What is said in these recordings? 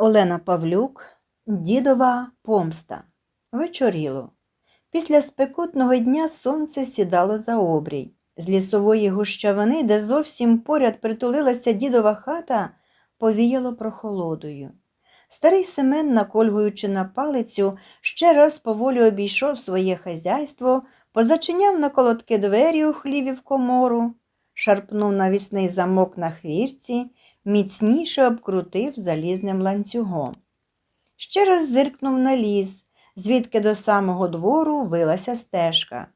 Олена Павлюк, Дідова помста. Вечоріло. Після спекотного дня сонце сідало за обрій. З лісової гущавини, де зовсім поряд притулилася дідова хата, повіяло прохолодою. Старий Семен, накольгуючи на палицю, ще раз поволі обійшов своє хазяйство, позачиняв на колодки двері у хліві в комору, шарпнув навісний замок на хвірці, міцніше обкрутив залізним ланцюгом. Ще раз зиркнув на ліс, звідки до самого двору вилася стежка.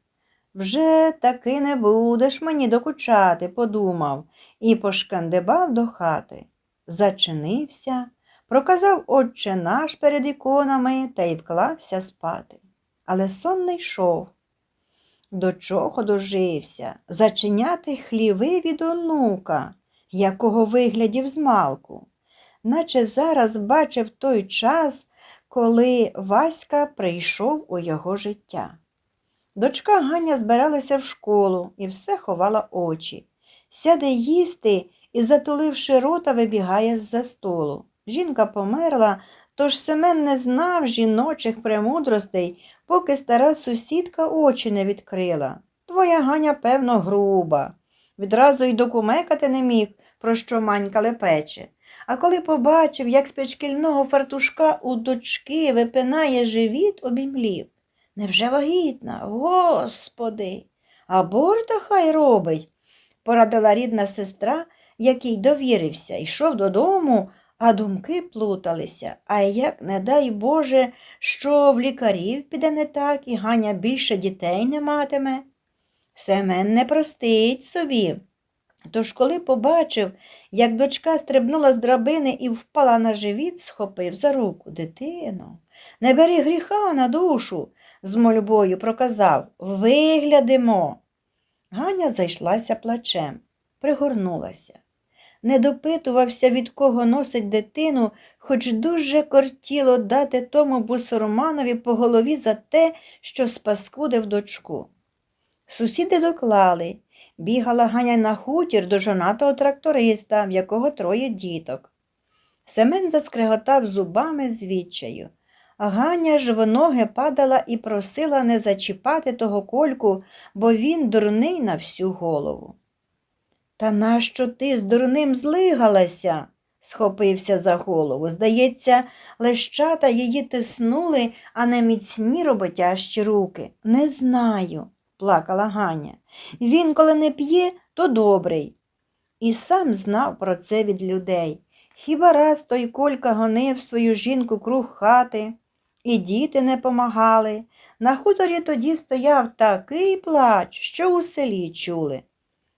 Вже таки не будеш мені докучати, подумав, і пошкандибав до хати. Зачинився, проказав отче наш перед іконами та й вклався спати. Але сон не йшов. До чого дожився зачиняти хліви від онука, якого виглядів змалку, наче зараз бачив той час, коли Васька прийшов у його життя. Дочка Ганя збиралася в школу і все ховала очі. Сяде їсти і, затуливши рота, вибігає з-за столу. Жінка померла, тож Семен не знав жіночих премудростей, поки стара сусідка очі не відкрила. Твоя Ганя, певно, груба. Відразу й докумекати не міг, про що манька лепече. А коли побачив, як з печкільного фартушка у дочки випинає живіт, обімлів. Невже вагітна? Господи, аборта хай робить, порадила рідна сестра, який довірився, йшов додому, а думки плуталися. А як, не дай Боже, що в лікарів піде не так, і Ганя більше дітей не матиме. Семен не простить собі. Тож, коли побачив, як дочка стрибнула з драбини і впала на живіт, схопив за руку дитину. Не бери гріха на душу, з мольбою проказав Виглядимо. Ганя зайшлася плачем, пригорнулася. Не допитувався, від кого носить дитину, хоч дуже кортіло дати тому бусурманові по голові за те, що спаскудив дочку. Сусіди доклали. Бігала Ганя на хутір до жонатого тракториста, в якого троє діток. Семен заскреготав зубами з відчаю. Ганя ж в ноги падала і просила не зачіпати того кольку, бо він дурний на всю голову. Та нащо ти з дурним злигалася? схопився за голову. Здається, лещата її тиснули, а не міцні роботящі руки. Не знаю, плакала Ганя. Він, коли не п'є, то добрий. І сам знав про це від людей. Хіба раз той Колька гонив свою жінку круг хати, і діти не помагали. На хуторі тоді стояв такий плач, що у селі чули.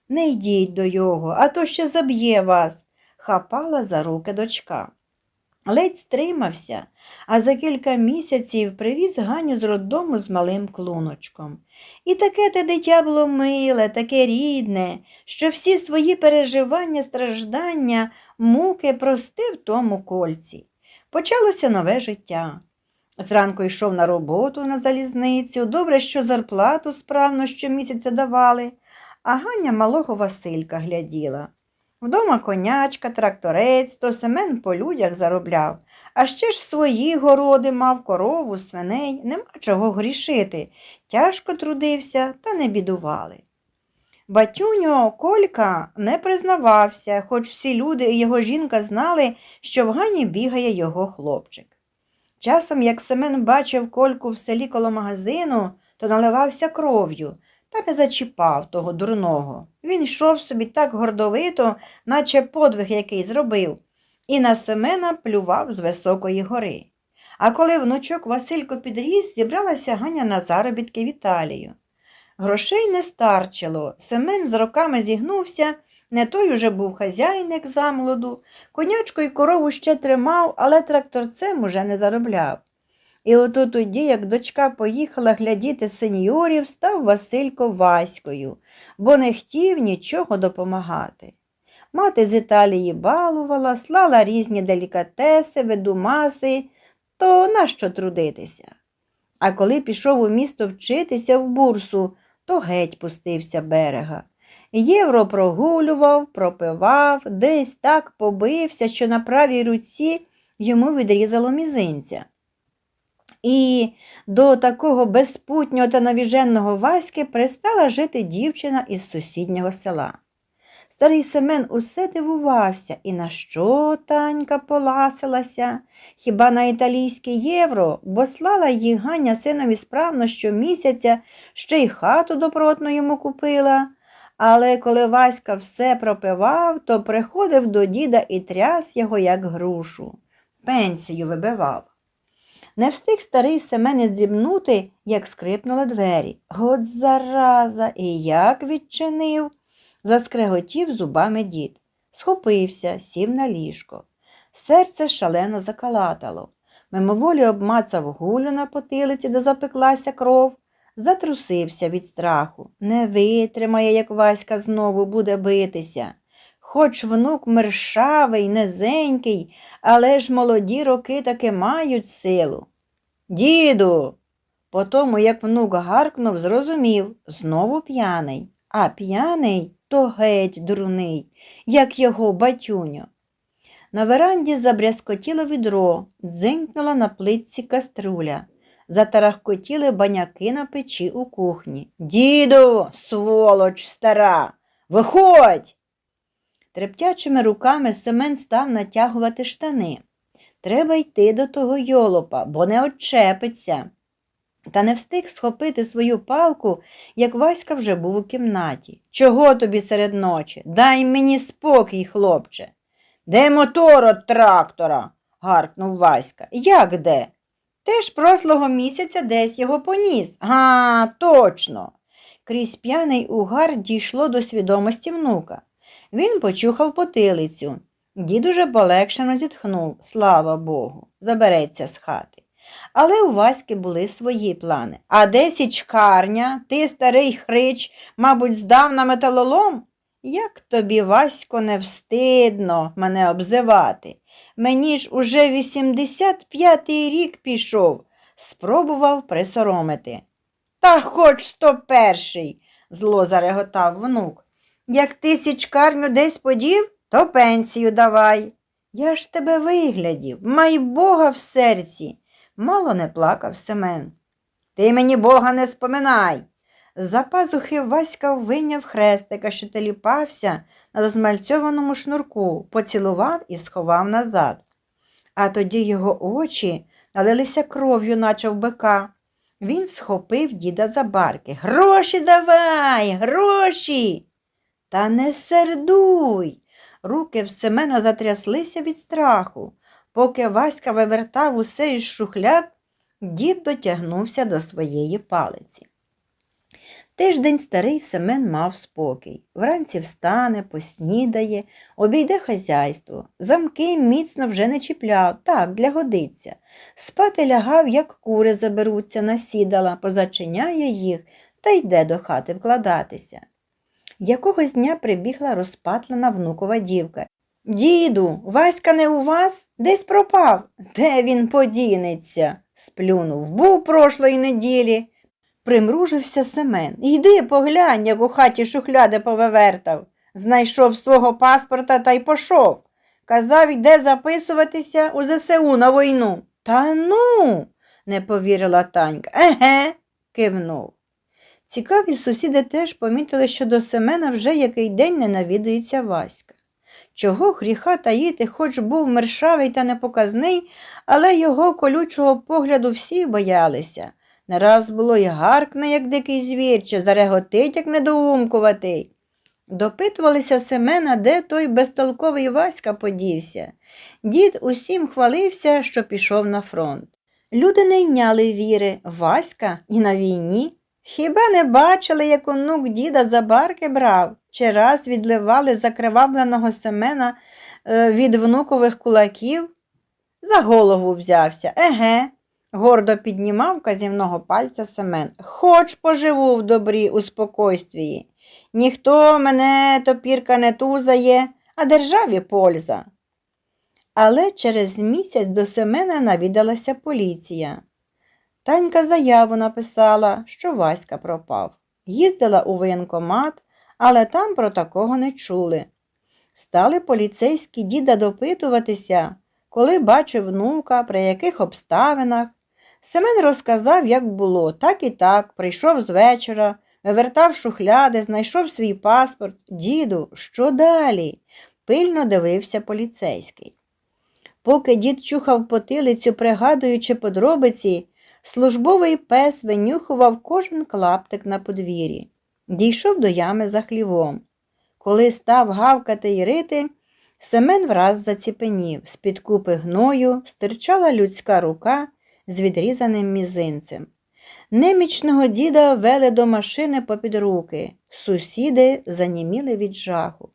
Не йдіть до його, а то ще заб'є вас, хапала за руки дочка. Ледь стримався, а за кілька місяців привіз Ганю з роддому з малим клуночком. І таке те дитя було миле, таке рідне, що всі свої переживання, страждання, муки простив тому кольці. Почалося нове життя. Зранку йшов на роботу на залізницю, добре, що зарплату справно щомісяця давали, а Ганя малого Василька гляділа. Вдома конячка, тракторець, то Семен по людях заробляв, а ще ж свої городи мав корову, свиней, нема чого грішити. Тяжко трудився та не бідували. Батюньо Колька не признавався, хоч всі люди і його жінка знали, що в Гані бігає його хлопчик. Часом, як Семен бачив Кольку в селі коло магазину, то наливався кров'ю та не зачіпав того дурного. Він йшов собі так гордовито, наче подвиг який зробив, і на Семена плював з високої гори. А коли внучок Василько підріс, зібралася Ганя на заробітки в Італію. Грошей не старчило, Семен з роками зігнувся, не той уже був хазяйник замолоду, конячку й корову ще тримав, але тракторцем уже не заробляв. І ото тоді, як дочка поїхала глядіти сеньорів, став Василько Ваською, бо не хотів нічого допомагати. Мати з Італії балувала, слала різні делікатеси, ведумаси, то нащо трудитися? А коли пішов у місто вчитися в бурсу, то геть пустився берега. Євро прогулював, пропивав, десь так побився, що на правій руці йому відрізало мізинця. І до такого безпутнього та навіженого Васьки пристала жити дівчина із сусіднього села. Старий Семен усе дивувався, і на що танька поласилася? Хіба на італійське євро, бо слала їй Ганя синові справно щомісяця, ще й хату добротну йому купила. Але коли Васька все пропивав, то приходив до діда і тряс його, як грушу. Пенсію вибивав. Не встиг старий Семен здрібнути, як скрипнули двері. От зараза, і як відчинив, заскреготів зубами дід. Схопився, сів на ліжко. Серце шалено закалатало. Мимоволі обмацав гулю на потилиці, де запеклася кров, затрусився від страху. Не витримає, як Васька знову буде битися. Хоч внук мершавий, низенький, але ж молоді роки таки мають силу. Діду. По тому, як внук гаркнув, зрозумів знову п'яний, а п'яний то геть дурний, як його батюньо. На веранді забрязкотіло відро, дзинькнула на плитці каструля. Затарахкотіли баняки на печі у кухні. Діду, сволоч стара, виходь. Трептячими руками Семен став натягувати штани. Треба йти до того йолопа, бо не отчепиться. Та не встиг схопити свою палку, як Васька вже був у кімнаті. Чого тобі серед ночі? Дай мені спокій, хлопче. Де мотор от трактора? гаркнув Васька. Як де? Теж прослого місяця десь його поніс. Га, точно. Крізь п'яний угар дійшло до свідомості внука. Він почухав потилицю. Дід уже полегшено зітхнув, слава Богу, забереться з хати. Але у Васьки були свої плани. А де січкарня, ти, старий хрич, мабуть, здав на металолом? Як тобі, Васько, не встидно мене обзивати? Мені ж уже 85-й рік пішов, спробував присоромити. Та хоч 101-й, зло зареготав внук. Як ти січкарню десь подів, то пенсію давай. Я ж тебе виглядів, май Бога в серці, мало не плакав Семен. Ти мені Бога не споминай. З-за пазухи Васька вийняв хрестика, що теліпався на змальцьованому шнурку, поцілував і сховав назад. А тоді його очі налилися кров'ю, наче в бика. Він схопив діда за барки. Гроші давай, гроші. Та не сердуй. Руки в Семена затряслися від страху. Поки Васька вивертав усе із шухляд, дід дотягнувся до своєї палиці. Тиждень старий Семен мав спокій. Вранці встане, поснідає, обійде хазяйство. Замки міцно вже не чіпляв, так, для годиться. Спати лягав, як кури заберуться, насідала, позачиняє їх та йде до хати вкладатися. Якогось дня прибігла розпатлена внукова дівка. Діду, Васька не у вас? Десь пропав. Де він подінеться? сплюнув. Був прошлої неділі. Примружився Семен. Йди поглянь, як у хаті шухляди повивертав. Знайшов свого паспорта та й пошов. Казав, йде записуватися у ЗСУ на війну. Та ну, не повірила Танька. Еге, кивнув. Цікаві сусіди теж помітили, що до Семена вже який день не навідується Васька. Чого гріха таїти, хоч був мершавий та непоказний, але його колючого погляду всі боялися. Не раз було й гаркне, як дикий звір, чи зареготить, як недоумкуватий. Допитувалися Семена, де той безтолковий Васька подівся. Дід усім хвалився, що пішов на фронт. Люди не йняли віри, Васька і на війні. Хіба не бачили, як онук діда за барки брав, чи раз відливали закривавленого Семена е, від внукових кулаків? За голову взявся. Еге, гордо піднімав казівного пальця Семен. Хоч поживу в добрі у спокойствії. Ніхто мене топірка не тузає, а державі польза. Але через місяць до Семена навідалася поліція. Танька заяву написала, що Васька пропав. Їздила у воєнкомат, але там про такого не чули. Стали поліцейські діда допитуватися, коли бачив внука, при яких обставинах. Семен розказав, як було, так і так, прийшов з вечора, вивертав шухляди, знайшов свій паспорт. Діду, що далі? пильно дивився поліцейський. Поки дід чухав потилицю, пригадуючи подробиці, службовий пес винюхував кожен клаптик на подвір'ї. Дійшов до ями за хлівом. Коли став гавкати й рити, Семен враз заціпенів. З-під купи гною стирчала людська рука з відрізаним мізинцем. Немічного діда вели до машини попід руки. Сусіди заніміли від жаху.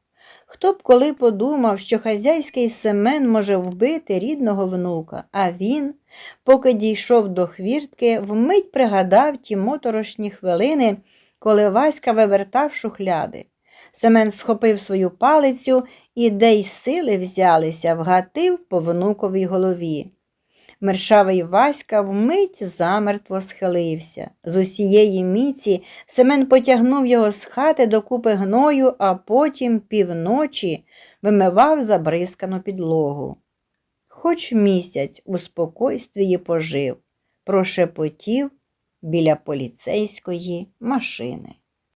Хто б коли подумав, що хазяйський Семен може вбити рідного внука, а він, поки дійшов до хвіртки, вмить пригадав ті моторошні хвилини, коли Васька вивертав шухляди. Семен схопив свою палицю і, де й сили взялися, вгатив по внуковій голові. Мершавий Васька вмить замертво схилився. З усієї міці Семен потягнув його з хати до купи гною, а потім півночі вимивав забризкану підлогу. Хоч місяць у спокойствії пожив, прошепотів біля поліцейської машини.